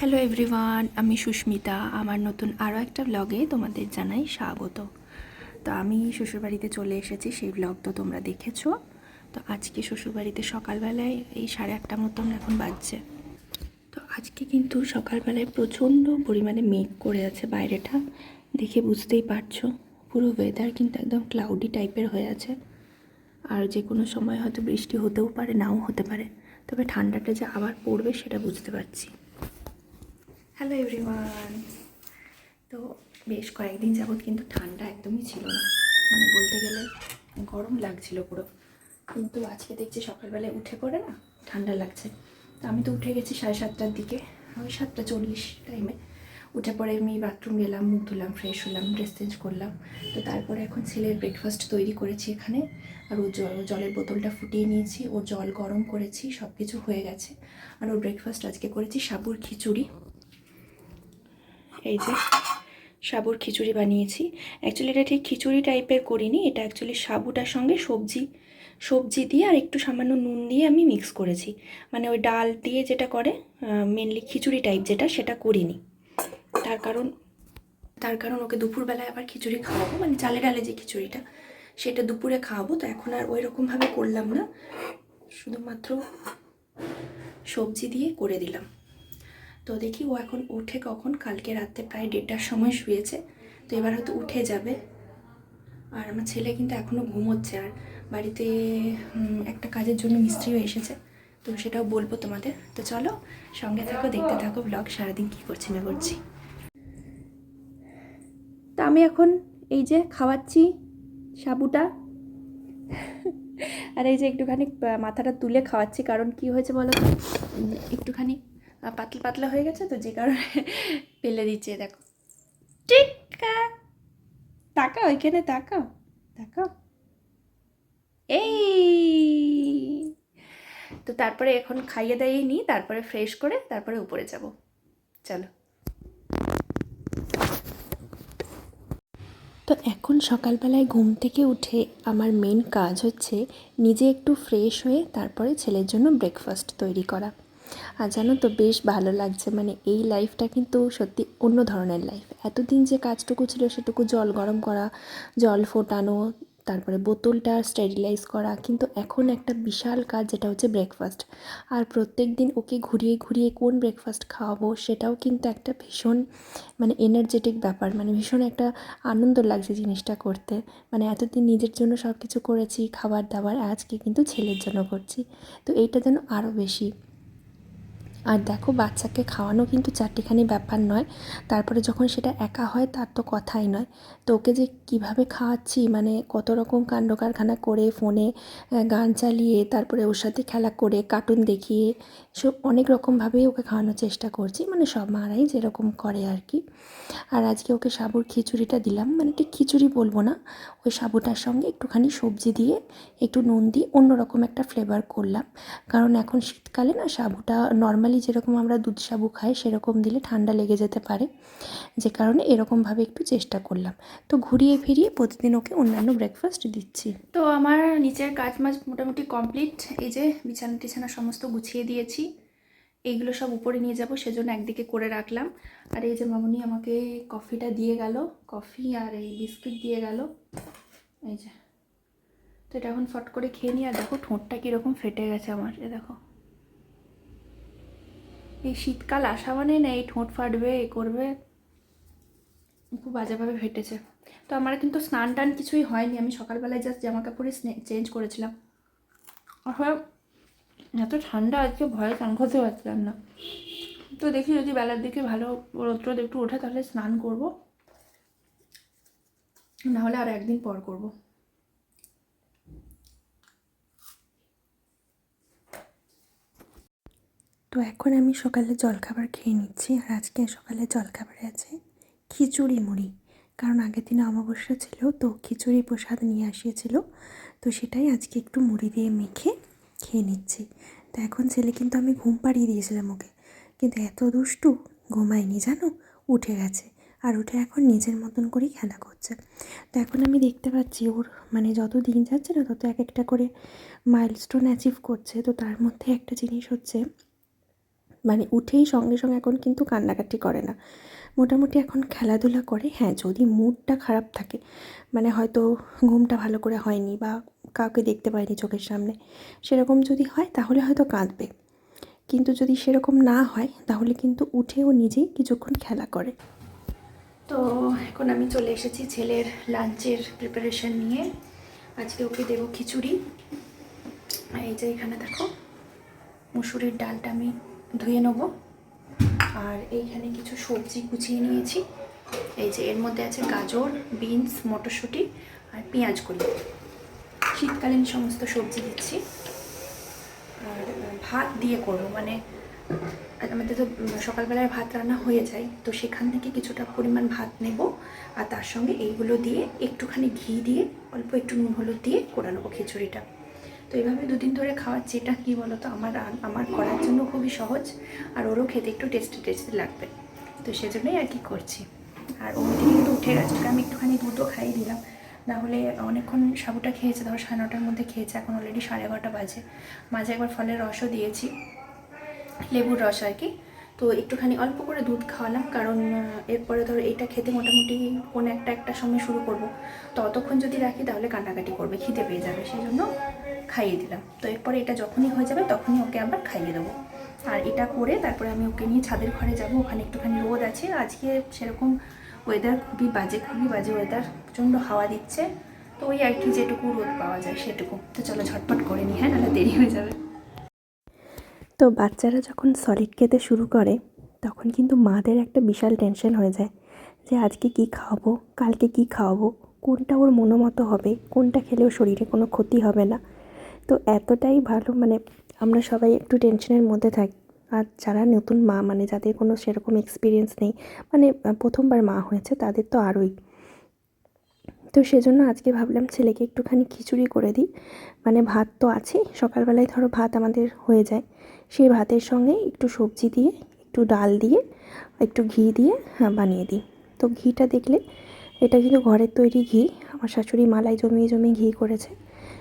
Hello everyone আমি সুস্মিতা। আমার নতুন আরও একটা ব্লগে তোমাদের জানাই স্বাগত। তো আমি শ্বশুরবাড়িতে চলে এসেছি, সেই ব্লগ তো তোমরা দেখেছ। তো আজকে শ্বশুরবাড়িতে সকালবেলায় এই সাড়ে আটটা মতন এখন বাজছে। তো আজকে কিন্তু সকালবেলায় প্রচণ্ড পরিমাণে মেঘ করে আছে বাইরেটা। দেখে বুঝতেই পারছ, পুরো ওয়েদার কিন্তু একদম ক্লাউডি টাইপের হয়ে আছে। আর যে কোনো সময় হয়তো বৃষ্টি হতেও পারে, নাও হতে পারে। তবে ঠান্ডাটা যে আবার পড়বে, সেটা বুঝতে পারছি। হ্যালো এভরিওয়ান তো বেশ কয়েকদিন যাবৎ কিন্তু ঠান্ডা একদমই ছিল না। মানে বলতে গেলে গরম লাগছিল পুরো। কিন্তু আজকে দেখছি সকালবেলায় উঠে পড়ে না, ঠান্ডা লাগছে। তো আমি তো উঠে গেছি সাড়ে সাতটার দিকে, ওই সাতটা চল্লিশ টাইমে উঠে পরে আমি বাথরুম গেলাম, মুখ ধুলাম ফ্রেশ হলাম ড্রেস চেঞ্জ করলাম। তো তারপরে এখন ছেলের ব্রেকফাস্ট তৈরি করেছি এখানে। আর জল, জলের বোতলটা ফুটিয়ে নিয়েছি, ওর জল গরম করেছি সব কিছু হয়ে গেছে। আর ওর ব্রেকফাস্ট আজকে করেছি সাবুর খিচুড়ি। এই যে, সাবুর খিচুড়ি বানিয়েছি। অ্যাকচুয়ালি এটা ঠিক খিচুড়ি টাইপের করিনি, এটা অ্যাকচুয়ালি সাবুটার সঙ্গে সবজি সবজি দিয়ে আর একটু সামান্য নুন দিয়ে আমি মিক্স করেছি। মানে ওই ডাল দিয়ে যেটা করে মেনলি খিচুড়ি টাইপ যেটা, সেটা করিনি। তার কারণ তার কারণ ওকে দুপুরবেলায় আবার খিচুড়ি খাওয়াবো মানে চালে ডালে যে খিচুড়িটা, সেটা দুপুরে খাওয়াবো, তো এখন আর ওই রকমভাবে করলাম না। শুধুমাত্র সবজি দিয়ে করে দিলাম। তো দেখি ও এখন উঠে কখন? কালকে রাতে প্রায় দেড়টার সময় শুয়েছে। তো এবার হয়তো উঠে যাবে। আর আমার ছেলে কিন্তু এখনও ঘুমোচ্ছে। আর বাড়িতে একটা কাজের জন্য মিস্ত্রিও এসেছে। তো সেটাও বলব তোমাদের। তো চলো, সঙ্গে থাকো, দেখতে থাকো ব্লগ সারাদিন কী করছি, না করছি। তা আমি এখন এই যে খাওয়াচ্ছি সাবুটা। আর এই যে একটুখানি মাথাটা তুলে খাওয়াচ্ছি। কারণ কি হয়েছে বলো একটুখানি পাতলা পাতলা হয়ে গেছে তো যে কারণে ফেলে দিচ্ছে, দেখো। টিকা তাকাও ওইখানে তাকাও তাকাও। এই। তো তারপরে এখন খাইয়ে দাইয়ে নিই তারপরে ফ্রেশ করে তারপরে উপরে যাব। চলো। তো এখন সকালবেলায় ঘুম থেকে উঠে আমার মেন কাজ হচ্ছে নিজে একটু ফ্রেশ হয়ে তারপরে ছেলের জন্য ব্রেকফাস্ট তৈরি করা। আর জানো তো বেশ ভালো লাগছে মানে এই লাইফটা কিন্তু সত্যি অন্য ধরনের লাইফ এতদিন যে কাজটুকু ছিল সেটুকু জল গরম করা, জল ফোটানো, তারপরে বোতলটা স্টেরিলাইজ করা, কিন্তু এখন একটা বিশাল কাজ যেটা হচ্ছে ব্রেকফাস্ট আর প্রত্যেক দিন ওকে ঘুরিয়ে ঘুরিয়ে কোন ব্রেকফাস্ট খাওয়াবো সেটাও কিন্তু একটা ভীষণ মানে এনার্জেটিক ব্যাপার মানে ভীষণ একটা আনন্দ লাগছে জিনিসটা করতে। মানে এতদিন নিজের জন্য সব কিছু করেছি, খাবার দাবার, আজকে কিন্তু ছেলের জন্য করছি। তো এইটা যেন আরও বেশি। আর দেখো, বাচ্চাকে খাওয়ানো কিন্তু চারটিখানি ব্যাপার নয়। তারপরে যখন সেটা একা হয়, তার তো কথাই নয়। তো ওকে যে কীভাবে খাওয়াচ্ছি মানে কত রকম কাণ্ড কারখানা করে ফোনে গান চালিয়ে, তারপরে ওর সাথে খেলা করে, কার্টুন দেখিয়ে, সব অনেক রকমভাবেই ওকে খাওয়ানোর চেষ্টা করছি। মানে সব মারাই যেরকম করে আর কি। আর আজকে ওকে সাবুর খিচুড়িটা দিলাম। মানে ঠিক খিচুড়ি বলব না, ওই সাবুটার সঙ্গে একটুখানি সবজি দিয়ে, একটু নুন দিয়ে অন্যরকম একটা ফ্লেভার করলাম। কারণ এখন শীতকালে না, সাবুটা নর্মালি যেরকম আমরা দুধ সাবু খাই, সেরকম দিলে ঠান্ডা লেগে যেতে পারে। যে কারণে এরকমভাবে একটু চেষ্টা করলাম। তো ঘুরিয়ে ফিরিয়ে প্রতিদিন ওকে অন্যান্য ব্রেকফাস্ট দিচ্ছি। তো আমার নিচের কাজ মাজ মোটামুটি কমপ্লিট এই যে বিছানা টিছানা সমস্ত গুছিয়ে দিয়েছি। এইগুলো সব উপরে নিয়ে যাব, সেজন্য একদিকে করে রাখলাম। আর এই যে মামুনি আমাকে কফিটা দিয়ে গেল। কফি আর এই বিস্কিট দিয়ে গেল। এই যে। তো এটা এখন ফট করে খেয়ে নিই। আর দেখো ঠোঁটটা কীরকম ফেটে গেছে আমার। এ দেখো। এই শীতকাল আসা মানে না, এই ঠোঁট ফাটবে, এ করবে। খুব বাজেভাবে ফেটেছে। তো আমার কিন্তু স্নান টান কিছুই হয়নি। আমি সকালবেলায় জাস্ট জামা কাপড়ে চেঞ্জ করেছিলাম। আর এত ঠান্ডা, আজকে ভয়ে স্নান করতে পারছিলাম না। তো দেখি যদি বেলার দিকে ভালো রৌদ্র একটু ওঠে, তাহলে স্নান করব। নাহলে আর একদিন পর করব। তো এখন আমি সকালে জলখাবার খেয়ে নিচ্ছি আর আজকে সকালে জলখাবারে আছে খিচুড়ি মুড়ি। কারণ আগের দিন অমাবস্যা ছিল তো খিচুড়ি প্রসাদ নিয়ে আসিয়েছিল। তো সেটাই আজকে একটু মুড়ি দিয়ে মেখে খেয়ে নিচ্ছি। তো এখন ছেলে কিন্তু আমি ঘুম পাড়িয়ে দিয়েছিলাম ওকে। কিন্তু এত দুষ্টু ঘুমায়নি, জানো? উঠে গেছে আর উঠে এখন নিজের মতন করেই খেলা করছে। তো এখন আমি দেখতে পাচ্ছি ওর মানে যত দিন যাচ্ছে না তত এক একটা করে মাইলস্টোন অ্যাচিভ করছে। তো তার মধ্যে একটা জিনিস হচ্ছে মানে উঠেই সঙ্গে সঙ্গে এখন কিন্তু কান্নাকাটি করে না। মোটামুটি এখন খেলাধুলা করে হ্যাঁ যদি মুডটা খারাপ থাকে মানে হয়তো ঘুমটা ভালো করে হয়নি বা কাউকে দেখতে পায়নি চোখের সামনে, সেরকম যদি হয় তাহলে হয়তো কাঁদবে। কিন্তু যদি সেরকম না হয়, তাহলে কিন্তু উঠেও নিজেই কিছুক্ষণ খেলা করে। তো এখন আমি চলে এসেছি ছেলের লাঞ্চের প্রিপারেশন নিয়ে। আজকে ওকে দেবো খিচুড়ি। এই যে এখানে দেখো, মুসুরির ডালটা আমি ধুয়ে নেব। আর এইখানে কিছু সবজি গুছিয়ে নিয়েছি। এই যে এর মধ্যে আছে গাজর, বিনস, মটরশুঁটি আর পেঁয়াজ কলি শীতকালীন সমস্ত সবজি দিচ্ছি। আর ভাত দিয়ে করব। মানে আমাদের তো সকালবেলায় ভাত রান্না হয়ে যায়, তো সেখান থেকে কিছুটা পরিমাণ ভাত নেব। আর তার সঙ্গে এইগুলো দিয়ে একটুখানি ঘি দিয়ে, অল্প একটু নুন হলুদ দিয়ে করে নেব খিচুড়িটা। তো এইভাবে দুদিন ধরে খাওয়াচ্ছি। এটা কী বলো তো আমার আমার করার জন্য খুবই সহজ। আর ওরও খেতে একটু টেস্টি টেস্টি লাগবে। তো সেজন্যই আর কি করছি। আর ওমনি কিন্তু উঠে গেছে। আমি একটুখানি দুধও খাইয়ে দিলাম। না হলে অনেকক্ষণ সাবুটা খেয়েছে। ধরো সাড়ে নটার মধ্যে খেয়েছে। এখন অলরেডি সাড়ে এগারোটা বাজে। মাঝে একবার ফলের রসও দিয়েছি। লেবুর রস আর কি। তো একটুখানি অল্প করে দুধ খাওয়ালাম। কারণ এরপরে ধরো এটা খেতে মোটামুটি কোন একটা একটা সময় শুরু করব। তো অতক্ষণ যদি রাখি তাহলে কান্নাকাটি করবে, খিদে পেয়ে যাবে। সেই জন্য খাইয়ে দিলাম। তো এরপরে এটা যখনই হয়ে যাবে তখনই ওকে আবার খাইয়ে দেবো। আর এটা করে তারপরে আমি ওকে নিয়ে ছাদের ঘরে যাব। ওখানে একটুখানি রোদ আছে। আজকে সেরকম ওয়েদার খুবই বাজে খুবই বাজে ওয়েদার প্রচণ্ড হাওয়া দিচ্ছে। তো ওই আর কি যেটুকু রোদ পাওয়া যায় সেটুকু। তো চলো ঝটপট করে নিই হ্যাঁ? নাহলে দেরি হয়ে যাবে। তো বাচ্চারা যখন সলিড খেতে শুরু করে, তখন কিন্তু মাদের একটা বিশাল টেনশন হয়ে যায় যে আজকে কি খাওয়াবো, কালকে কি খাওয়াবো, কোনটা ওর মনোমতো হবে, কোনটা খেলে ওর শরীরে কোনো ক্ষতি হবে না। তো এতটাই ভালো মানে আমরা সবাই একটু টেনশনের মধ্যে থাকি। আর যারা নতুন মা মানে যাদের কোনো সেরকম এক্সপিরিয়েন্স নেই মানে প্রথমবার মা হয়েছে তাদের তো আরোই। তো সেজন্য আজকে ভাবলাম ছেলেকে একটুখানি খিচুড়ি করে দিই। মানে ভাত তো আছেই সকালবেলায় ধরো ভাত আমাদের হয়ে যায়। সেই ভাতের সঙ্গে একটু সবজি দিয়ে একটু ডাল দিয়ে একটু ঘি দিয়ে হ্যাঁ, বানিয়ে দিই। তো ঘিটা দেখলে এটা কিন্তু ঘরের তৈরি ঘি। আমার শাশুড়ি মালাই জমিয়ে জমিয়ে ঘি করেছে।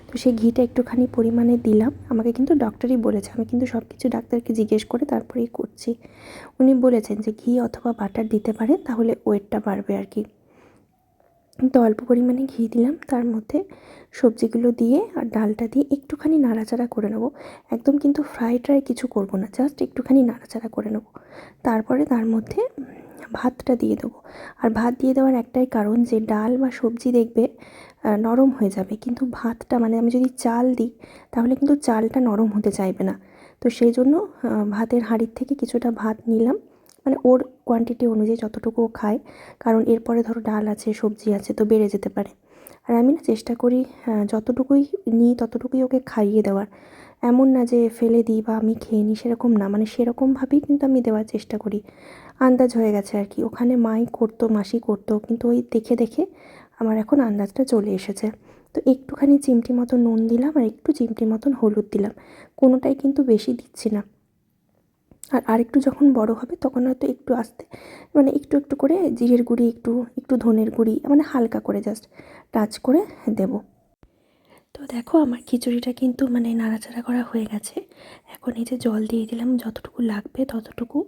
তো সেই ঘিটা একটুখানি পরিমাণে দিলাম। আমাকে কিন্তু ডক্টরই বলেছে। আমি কিন্তু সব কিছু ডাক্তারকে জিজ্ঞেস করে তারপরেই করছি। উনি বলেছেন যে, ঘি অথবা বাটার দিতে পারেন, তাহলে ওয়েটটা বাড়বে আর কি তো অল্প পরিমাণে ঘি দিলাম। তার মধ্যে সবজিগুলো দিয়ে আর ডালটা দিয়ে একটুখানি নাড়াচাড়া করে নেব। একদম কিন্তু ফ্রাই ট্রাই কিছু করব না জাস্ট একটুখানি নাড়াচাড়া করে নেব। তারপরে তার মধ্যে ভাতটা দিয়ে দেবো। আর ভাত দিয়ে দেওয়ার একটাই কারণ যে, ডাল বা সবজি দেখবে নরম হয়ে যাবে। কিন্তু ভাতটা মানে আমি যদি চাল দিই, তাহলে কিন্তু চালটা নরম হতে চাইবে না। তো সেই জন্য ভাতের হাঁড়ির থেকে কিছুটা ভাত নিলাম। মানে ওর কোয়ান্টিটি অনুযায়ী যতটুকু খায়। কারণ এরপরে ধরো ডাল আছে, সবজি আছে, তো বেড়ে যেতে পারে। আর আমি না চেষ্টা করি যতটুকুই নিই, ততটুকুই ওকে খাইয়ে দেওয়ার। এমন না যে, ফেলে দিই বা আমি খেয়ে নিই, সেরকম না। মানে সেরকমভাবেই কিন্তু আমি দেওয়ার চেষ্টা করি। আন্দাজ হয়ে গেছে আর কি। ওখানে মাই করতো, মাসি করতো, কিন্তু ওই দেখে দেখে আমার এখন আন্দাজটা চলে এসেছে। তো একটুখানি চিমটি মতন নুন দিলাম আর একটু চিমটি মতন হলুদ দিলাম। কোনোটাই কিন্তু বেশি দিচ্ছি না। আর আরেকটু যখন বড় হবে তখন হয়তো একটু আস্তে মানে একটু একটু করে জিরের গুঁড়ি, একটু একটু ধনের গুঁড়ি মানে হালকা করে জাস্ট টাচ করে দেব। তো দেখো, আমার খিচুড়িটা কিন্তু মানে নাড়াচাড়া করা হয়ে গেছে। এখন এই যে জল দিয়ে দিলাম, যতটুকু লাগবে ততটুকু।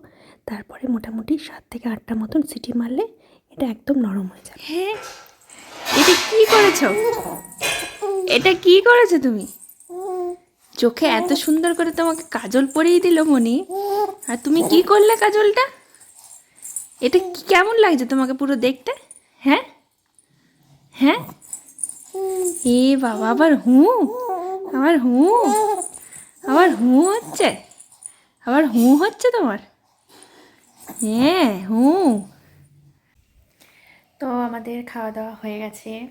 তারপরে মোটামুটি সাত থেকে আটটা মতন সিটি মারলে এটা একদম নরম হয়ে যাবে। হ্যাঁ এটা কি করেছ? এটা কি করেছ তুমি? চোখে এত সুন্দর করে তোমাকে কাজল পরিয়ে দিল মনি। আর তুমি কি করলে কাজলটা? এটা কেমন লাগছে তোমাকে পুরো দেখতে? হ্যাঁ? হ্যাঁ? এ বাবা, আবার হু? আবার হু? আবার হু হচ্ছে? আবার হু হচ্ছে তোমার? হ্যাঁ হু। তো আমাদের খাওয়া দাওয়া হয়ে গেছে।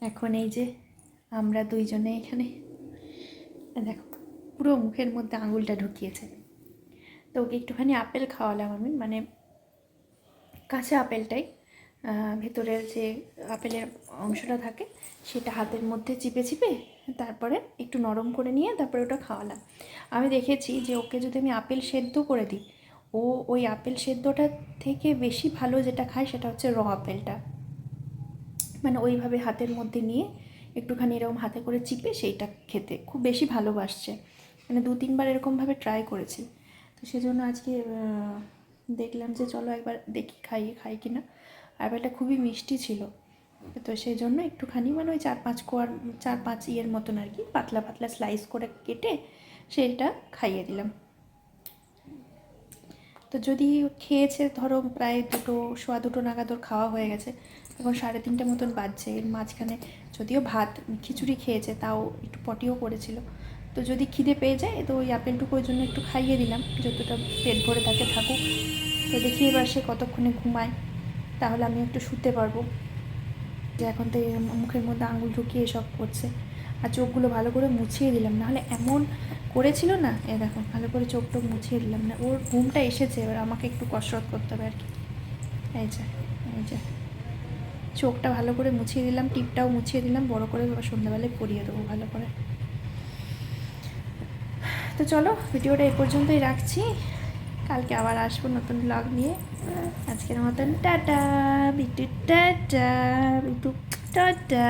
এখন এই যে আমরা দুইজনে এখানে। দেখো, পুরো মুখের মধ্যে আঙুলটা ঢুকিয়েছে। তো ওকে একটুখানি আপেল খাওয়ালাম আমি মানে কাঁচা আপেলটাই। ভেতরের যে আপেলের অংশটা থাকে, সেটা হাতের মধ্যে চিপে চিপে তারপরে একটু নরম করে নিয়ে তারপরে ওটা খাওয়ালাম। আমি দেখেছি যে ওকে যদি আমি আপেল সেদ্ধ করে দিই, ও ওই আপেল সেদ্ধটা থেকে বেশি ভালো যেটা খায় সেটা হচ্ছে র আপেলটা। মানে ওইভাবে হাতের মধ্যে নিয়ে একটুখানি এরকম হাতে করে চিপে সেইটা খেতে খুব বেশি ভালোবাসছে। মানে দু তিনবার এরকমভাবে ট্রাই করেছি। তো সেজন্য আজকে দেখলাম যে চলো একবার দেখি খাইয়ে খাই কিনা। অ্যাপেলটা খুবই মিষ্টি ছিল। তো সেই জন্য একটুখানি মানে ওই চার পাঁচ কোয়ার চার পাঁচ ইয়ের মতন আর কি, পাতলা পাতলা স্লাইস করে কেটে সেটা খাইয়ে দিলাম। তো যদি খেয়েছে ধরো প্রায় দুটো, সোয়া দুটো নাগাদ ওর খাওয়া হয়ে গেছে, এখন সাড়ে তিনটে মতন বাজছে, এর মাঝখানে যদিও ভাত, খিচুড়ি খেয়েছে তাও একটু পটিও করেছিল। তো যদি খিদে পেয়ে যায়, তো ওই আপেলটুকু ওই জন্য একটু খাইয়ে দিলাম, যতটা পেট ভরে থাকে থাকুক। তো দেখি এবার সে কতক্ষণে ঘুমায়। তাহলে আমি একটু শুতে পারব। যে এখন তো মুখের মধ্যে আঙুল ঢুকিয়ে সব করছে। আর চোখগুলো ভালো করে মুছিয়ে দিলাম। নাহলে এমন করেছিল না? এ দেখো, ভালো করে চোখ টোক মুছিয়ে দিলাম না। ওর ঘুমটা এসেছে, এবার আমাকে একটু কসরত করতে হবে আর কি। এই যে এই যে। চোখটা ভালো করে মুছিয়ে দিলাম, টিপটাও মুছিয়ে দিলাম, বড় করে এবার সন্ধ্যাবেলায় পরিয়ে দেবো ভালো করে। তো চলো, ভিডিওটা এ পর্যন্তই রাখছি। কালকে আবার আসব নতুন ব্লগ নিয়ে। আজকের মতন tata Bittu tata Bittu tata.